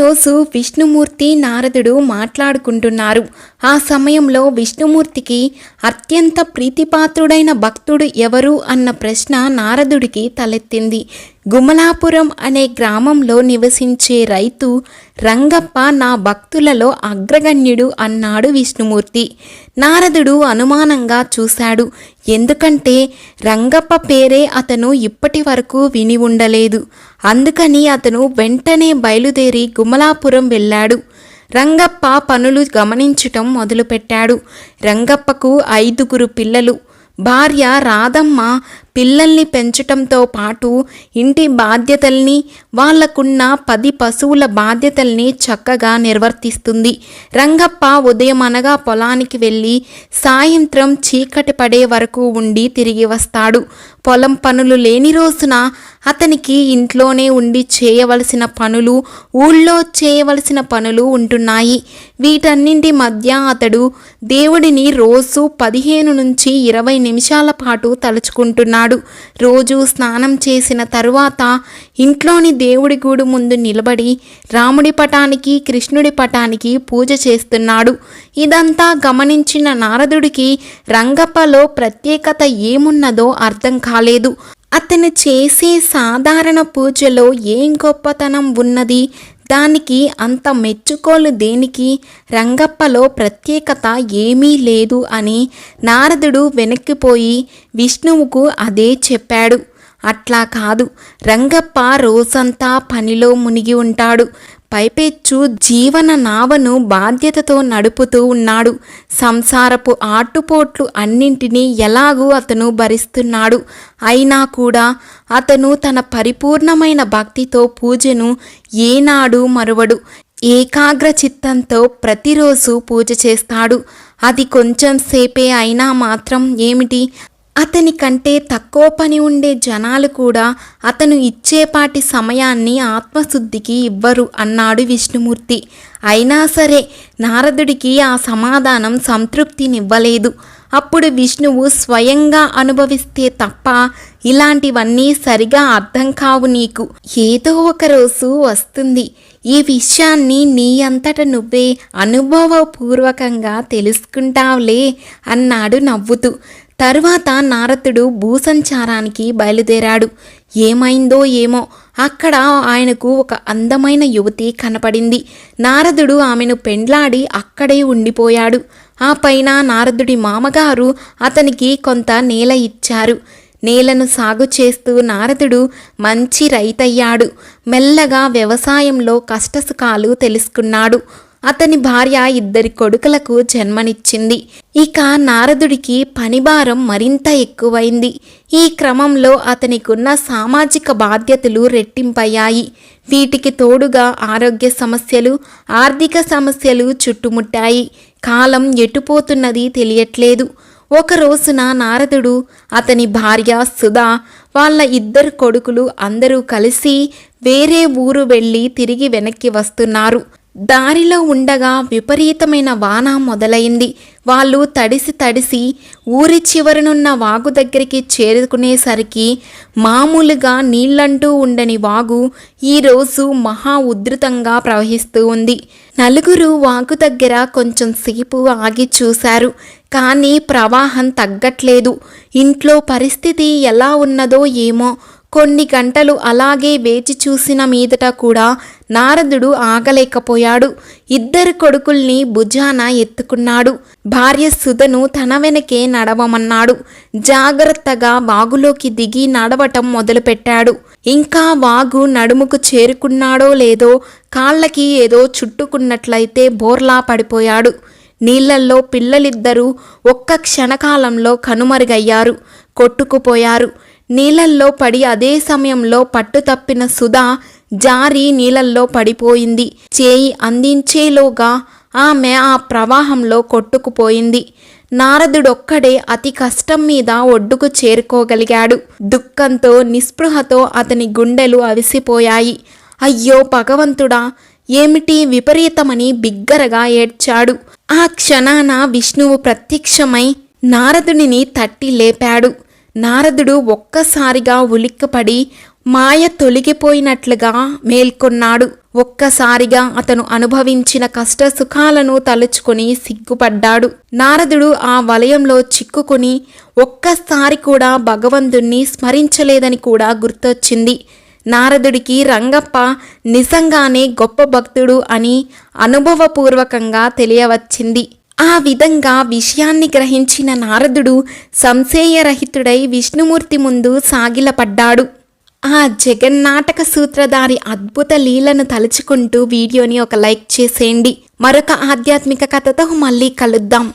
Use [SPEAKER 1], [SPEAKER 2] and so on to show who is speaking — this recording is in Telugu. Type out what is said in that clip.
[SPEAKER 1] రోజు విష్ణుమూర్తి నారదుడు మాట్లాడుకుంటున్నారు. ఆ సమయంలో విష్ణుమూర్తికి అత్యంత ప్రీతిపాత్రుడైన భక్తుడు ఎవరు అన్న ప్రశ్న నారదుడికి తలెత్తింది. గుమలాపురం అనే గ్రామంలో నివసించే రైతు రంగప్ప నా భక్తులలో అగ్రగణ్యుడు అన్నాడు విష్ణుమూర్తి. నారదుడు అనుమానంగా చూశాడు. ఎందుకంటే రంగప్ప పేరే అతను ఇప్పటి వరకు విని ఉండలేదు. అందుకని అతను వెంటనే బయలుదేరి గుమలాపురం వెళ్ళాడు. రంగప్ప పనులు గమనించటం మొదలుపెట్టాడు. రంగప్పకు ఐదుగురు పిల్లలు. భార్య రాధమ్మ పిల్లల్ని పెంచటంతో పాటు ఇంటి బాధ్యతల్ని వాళ్ళకున్న పది పశువుల బాధ్యతల్ని చక్కగా నిర్వర్తిస్తుంది. రంగప్ప ఉదయం అనగా పొలానికి వెళ్ళి సాయంత్రం చీకటి పడే వరకు ఉండి తిరిగి వస్తాడు. పొలం పనులు లేని రోజున అతనికి ఇంట్లోనే ఉండి చేయవలసిన పనులు ఊళ్ళో చేయవలసిన పనులు ఉంటున్నాయి. వీటన్నింటి మధ్య అతడు దేవుడిని రోజు పదిహేను నుంచి ఇరవై నిమిషాల పాటు తలుచుకుంటున్నాడు రోజు స్నానం చేసిన తరువాత ఇంట్లోని దేవుడి గూడు ముందు నిలబడి రాముడి పటానికి కృష్ణుడి పటానికి పూజ చేస్తున్నాడు. ఇదంతా గమనించిన నారదుడికి రంగప్పలో ప్రత్యేకత ఏమున్నదో అర్థం కాలేదు. అతను చేసే సాధారణ పూజలో ఏం గొప్పతనం ఉన్నది? దానికి అంత మెచ్చుకోలు దేనికి? రంగప్పలో ప్రత్యేకత ఏమీ లేదు అని నారదుడు వెనక్కిపోయి విష్ణువుకు అదే చెప్పాడు. అట్లా కాదు. రంగప్ప రోజంతా పనిలో మునిగి ఉంటాడు. పైపెచ్చు జీవన నావను బాధ్యతతో నడుపుతూ ఉన్నాడు. సంసారపు ఆటుపోట్లు అన్నింటినీ ఎలాగూ అతను భరిస్తున్నాడు. అయినా కూడా అతను తన పరిపూర్ణమైన భక్తితో పూజను ఏనాడు మరువడు. ఏకాగ్ర చిత్తంతో ప్రతిరోజు పూజ చేస్తాడు. అది కొంచెం సేపే అయినా మాత్రం ఏమిటి? అతని కంటే తక్కువ పని ఉండే జనాలు కూడా అతను ఇచ్చేపాటి సమయాన్ని ఆత్మశుద్ధికి ఇవ్వరు అన్నాడు విష్ణుమూర్తి. అయినా సరే నారదుడికి ఆ సమాధానం సంతృప్తినివ్వలేదు. అప్పుడు విష్ణువు స్వయంగా అనుభవిస్తే తప్ప ఇలాంటివన్నీ సరిగా అర్థం కావు నీకు. ఏదో ఒక రోజు వస్తుంది. ఈ విషయాన్ని నీ అంతట నువ్వే అనుభవపూర్వకంగా తెలుసుకుంటావులే అన్నాడు నవ్వుతూ. తరువాత నారదుడు భూసంచారానికి బయలుదేరాడు. ఏమైందో ఏమో? అక్కడ ఆయనకు ఒక అందమైన యువతి కనపడింది. నారదుడు ఆమెను పెండ్లాడి అక్కడే ఉండిపోయాడు. ఆ పైన నారదుడి మామగారు అతనికి కొంత నేల ఇచ్చారు. నేలను సాగు చేస్తూ నారదుడు మంచి రైతయ్యాడు. మెల్లగా వ్యవసాయంలో కష్టసుఖాలు తెలుసుకున్నాడు. అతని భార్య ఇద్దరి కొడుకులకు జన్మనిచ్చింది. ఇక నారదుడికి పనిభారం మరింత ఎక్కువైంది. ఈ క్రమంలో అతనికున్న సామాజిక బాధ్యతలు రెట్టింపయ్యాయి. వీటికి తోడుగా ఆరోగ్య సమస్యలు ఆర్థిక సమస్యలు చుట్టుముట్టాయి. కాలం ఎటుపోతున్నది తెలియట్లేదు. ఒక రోజున నారదుడు అతని భార్య సుధా వాళ్ళ ఇద్దరు కొడుకులు అందరూ కలిసి వేరే ఊరు వెళ్ళి తిరిగి వెనక్కి వస్తున్నారు. దారిలో ఉండగా విపరీతమైన వాన మొదలైంది. వాళ్ళు తడిసి తడిసి ఊరి చివరనున్న వాగు దగ్గరికి చేరుకునేసరికి మామూలుగా నీళ్ళంటూ ఉండని వాగు ఈరోజు మహా ఉధృతంగా ప్రవహిస్తూ ఉంది. నలుగురు వాగు దగ్గర కొంచెం సేపు ఆగి చూశారు. కానీ ప్రవాహం తగ్గట్లేదు. ఇంట్లో పరిస్థితి ఎలా ఉన్నదో ఏమో. కొన్ని గంటలు అలాగే వేచి చూసిన మీదట కూడా నారదుడు ఆగలేకపోయాడు. ఇద్దరు కొడుకుల్ని భుజాన ఎత్తుకున్నాడు. భార్య సుధను తన వెనకే నడవమన్నాడు. జాగ్రత్తగా వాగులోకి దిగి నడవటం మొదలుపెట్టాడు. ఇంకా వాగు నడుముకు చేరుకున్నాడో లేదో కాళ్ళకి ఏదో చుట్టుకున్నట్లయితే బోర్లా పడిపోయాడు. నీళ్ళల్లో పిల్లలిద్దరూ ఒక్క క్షణకాలంలో కనుమరుగయ్యారు. కొట్టుకుపోయారు. నీళ్ళల్లో పడి అదే సమయంలో పట్టు తప్పిన సుధా జారి నీళ్ళల్లో పడిపోయింది. చేయి అందించేలోగా ఆమె ఆ ప్రవాహంలో కొట్టుకుపోయింది. నారదుడొక్కడే అతి కష్టం మీద ఒడ్డుకు చేరుకోగలిగాడు. దుఃఖంతో నిస్పృహతో అతని గుండెలు అవిసిపోయాయి. అయ్యో భగవంతుడా ఏమిటి విపరీతమని బిగ్గరగా ఏడ్చాడు. ఆ క్షణాన విష్ణువు ప్రత్యక్షమై నారదుడిని తట్టి లేపాడు. నారదుడు ఒక్కసారిగా ఉలిక్కపడి మాయ తొలగిపోయినట్లుగా మేల్కొన్నాడు. ఒక్కసారిగా అతను అనుభవించిన కష్ట సుఖాలను తలుచుకొని సిగ్గుపడ్డాడు. నారదుడు ఆ వలయంలో చిక్కుకుని ఒక్కసారి కూడా భగవంతుణ్ణి స్మరించలేదని కూడా గుర్తొచ్చింది. నారదుడికి రంగప్ప నిజంగానే గొప్ప భక్తుడు అని అనుభవపూర్వకంగా తెలియవచ్చింది. ఆ విధంగా విషయాన్ని గ్రహించిన నారదుడు సంశయరహితుడై విష్ణుమూర్తి ముందు సాగిలపడ్డాడు. ఆ జగన్నాటక సూత్రధారి అద్భుత లీలను తలుచుకుంటూ వీడియోని ఒక లైక్ చేసేయండి. మరొక ఆధ్యాత్మిక కథతో మళ్ళీ కలుద్దాం.